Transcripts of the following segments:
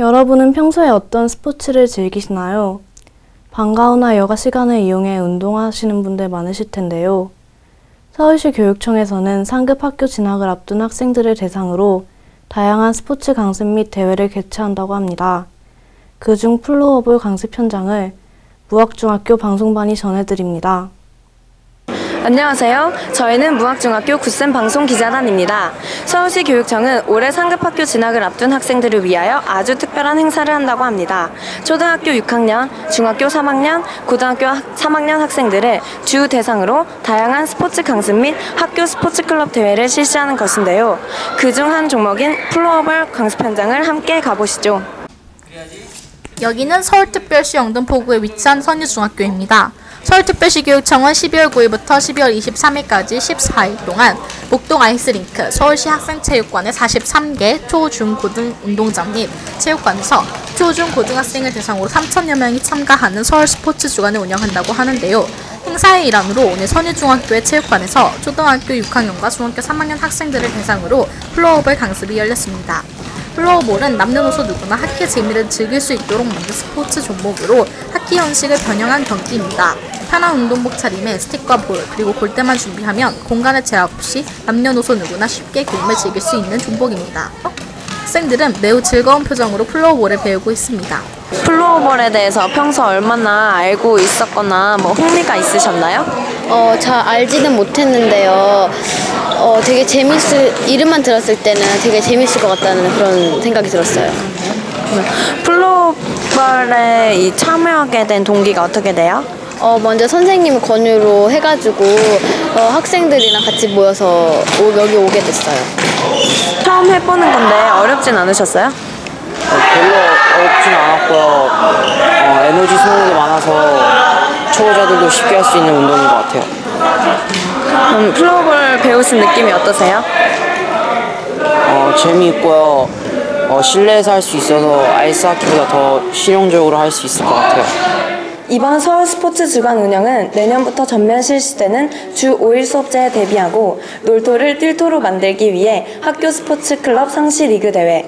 여러분은 평소에 어떤 스포츠를 즐기시나요? 방과후나 여가 시간을 이용해 운동하시는 분들 많으실 텐데요. 서울시 교육청에서는 상급 학교 진학을 앞둔 학생들을 대상으로 다양한 스포츠 강습 및 대회를 개최한다고 합니다. 그중 플로어볼 강습 현장을 무학중학교 방송반이 전해드립니다. 안녕하세요. 저희는 무학중학교 구센 방송 기자단입니다. 서울시 교육청은 올해 상급학교 진학을 앞둔 학생들을 위하여 아주 특별한 행사를 한다고 합니다. 초등학교 6학년, 중학교 3학년, 고등학교 3학년 학생들을 주 대상으로 다양한 스포츠 강습 및 학교 스포츠 클럽 대회를 실시하는 것인데요. 그 중 한 종목인 플로어볼 강습 현장을 함께 가보시죠. 여기는 서울특별시 영등포구에 위치한 선유중학교입니다. 서울특별시 교육청은 12월 9일부터 12월 23일까지 14일 동안 목동 아이스링크, 서울시 학생체육관의 43개 초, 중, 고등 운동장 및 체육관에서 초, 중, 고등학생을 대상으로 3천여 명이 참가하는 서울 스포츠 주간을 운영한다고 하는데요. 행사의 일환으로 오늘 선유중학교의 체육관에서 초등학교 6학년과 중학교 3학년 학생들을 대상으로 플로어볼 강습이 열렸습니다. 플로어볼은 남녀노소 누구나 하키의 재미를 즐길 수 있도록 만든 스포츠 종목으로 하키 형식을 변형한 경기입니다. 편한 운동복 차림에 스틱과 볼, 그리고 골대만 준비하면 공간의 제약 없이 남녀노소 누구나 쉽게 게임을 즐길 수 있는 종목입니다. 학생들은 매우 즐거운 표정으로 플로어볼을 배우고 있습니다. 플로어볼에 대해서 평소 얼마나 알고 있었거나 뭐 흥미가 있으셨나요? 어, 잘 알지는 못했는데요. 어, 되게 재밌을, 이름만 들었을 때는 되게 재밌을 것 같다는 그런 생각이 들었어요. 플로어볼에 이 참여하게 된 동기가 어떻게 돼요? 어, 먼저 선생님 권유로 해가지고 어, 학생들이랑 같이 모여서 오- 여기 오게 됐어요. 처음 해보는 건데 어렵진 않으셨어요? 어, 별로 어렵진 않았고요. 어, 에너지 소모도 많아서 초보자들도 쉽게 할 수 있는 운동인 것 같아요. 그럼 플로어볼 배우신 느낌이 어떠세요? 어, 재미있고요. 어, 실내에서 할 수 있어서 아이스하키보다 더 실용적으로 할 수 있을 것 같아요. 이번 서울 스포츠 주간 운영은 내년부터 전면 실시되는 주 5일 수업제에 대비하고 놀토를 띨토로 만들기 위해 학교 스포츠 클럽 상시 리그 대회,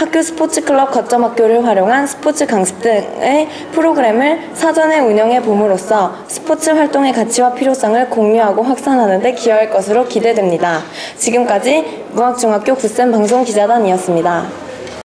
학교 스포츠 클럽 거점 학교를 활용한 스포츠 강습 등의 프로그램을 사전에 운영해 봄으로써 스포츠 활동의 가치와 필요성을 공유하고 확산하는 데 기여할 것으로 기대됩니다. 지금까지 무학중학교 구센 방송 기자단이었습니다.